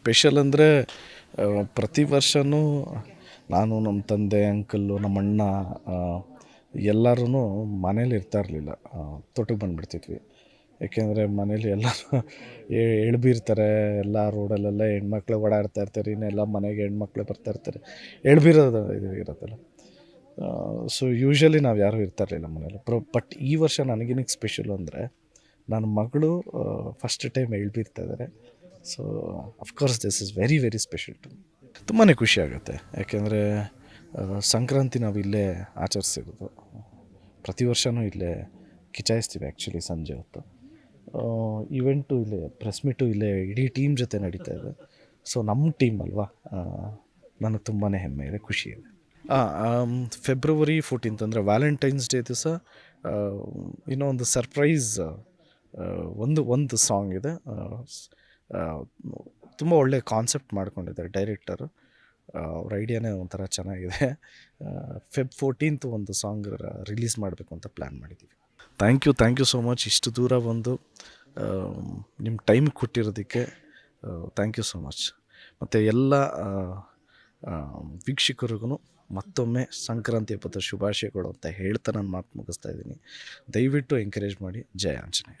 Special ಅಂದರೆ ಪ್ರತಿ ವರ್ಷವೂ ನಾನು ನಮ್ಮ ತಂದೆ ಅಂಕಲ್ಲು ನಮ್ಮ ಅಣ್ಣ ಎಲ್ಲರೂ ಮನೇಲಿ ಇರ್ತಾ ಇರಲಿಲ್ಲ. ತೋಟಕ್ಕೆ ಬಂದುಬಿಡ್ತಿದ್ವಿ. ಏಕೆಂದರೆ ಮನೇಲಿ ಎಲ್ಲರೂ ಎಳ್ಬಿರ್ತಾರೆ. ಎಲ್ಲ ರೋಡಲ್ಲೆಲ್ಲ ಹೆಣ್ಮಕ್ಳು ಓಡಾಡ್ತಾ ಇರ್ತಾರೆ. ಇನ್ನೆಲ್ಲ ಮನೆಗೆ ಹೆಣ್ಮಕ್ಳು ಬರ್ತಾ ಇರ್ತಾರೆ. ಎಳ್ಬಿರೋದು ಇದು ಇರುತ್ತಲ್ಲ. ಸೊ ಯೂಶ್ವಲಿ ನಾವು ಯಾರೂ ಇರ್ತಾ ಇರಲಿಲ್ಲ ಮನೇಲಿ. ಪ್ರ ಬಟ್ ಈ ವರ್ಷ ನನಗೇನಕ್ಕೆ ಸ್ಪೆಷಲ್ ಅಂದರೆ, ನನ್ನ ಮಗಳು ಫಸ್ಟ್ ಟೈಮ್ ಎಳ್ಬಿರ್ತಾ ಇದ್ದಾರೆ so of course this is very very special to ತುಂಬಾ ಖುಷಿ ಆಗುತ್ತೆ. ಯಾಕೆಂದರೆ ಸಂಕ್ರಾಂತಿ ನಾವು ಇಲ್ಲೇ ಆಚರಿಸಿರೋದು. ಪ್ರತಿ ವರ್ಷವೂ ಇಲ್ಲೇ ಕಿಚಾಯಿಸ್ತೀವಿ ಆ್ಯಕ್ಚುಲಿ ಸಂಜೆ ಹೊತ್ತು. ಇವೆಂಟು ಇಲ್ಲೇ ಪ್ರೆಸ್ ಮೀಟು ಇಲ್ಲೇ ಇಡೀ ಟೀಮ್ ಜೊತೆ ನಡೀತಾ ಇದೆ. ಸೊ ನಮ್ಮ ಟೀಮ್ ಅಲ್ವಾ? ನನಗೆ ತುಂಬಾ ಹೆಮ್ಮೆ ಇದೆ, ಖುಷಿ ಇದೆ. ಫೆಬ್ರವರಿ ಫೋರ್ಟೀನ್ತ್ ಅಂದರೆ ವ್ಯಾಲೆಂಟೈನ್ಸ್ ಡೇ ದಿವಸ ಇನ್ನೂ ಒಂದು ಸರ್ಪ್ರೈಸ್ ಒಂದು ಒಂದು ಸಾಂಗ್ ಇದೆ. ತುಂಬ ಒಳ್ಳೆ ಕಾನ್ಸೆಪ್ಟ್ ಮಾಡ್ಕೊಂಡಿದ್ದಾರೆ ಡೈರೆಕ್ಟರು ಅವ್ರ ಐಡಿಯಾನೇ ಒಂಥರ ಚೆನ್ನಾಗಿದೆ. ಫೆಬ್ ಫೋರ್ಟೀನ್ತ್ ಒಂದು ಸಾಂಗ್ ರಿಲೀಸ್ ಮಾಡಬೇಕು ಅಂತ ಪ್ಲ್ಯಾನ್ ಮಾಡಿದ್ದೀವಿ thank you thank you so much ಇಷ್ಟು ದೂರ ಬಂದು ನಿಮ್ಮ ಟೈಮ್ ಕೊಟ್ಟಿರೋದಕ್ಕೆ ಥ್ಯಾಂಕ್ ಯು ಸೋ ಮಚ್ ಮತ್ತು ಎಲ್ಲ ವೀಕ್ಷಕರಿಗೂ ಮತ್ತೊಮ್ಮೆ ಸಂಕ್ರಾಂತಿ ಹಬ್ಬದ ಶುಭಾಶಯಗಳು ಅಂತ ಹೇಳ್ತಾ ನಾನು ಮಾತು ಮುಗಿಸ್ತಾ ಇದ್ದೀನಿ. ದಯವಿಟ್ಟು ಎಂಕರೇಜ್ ಮಾಡಿ. ಜಯ ಆಂಜನೇಯ.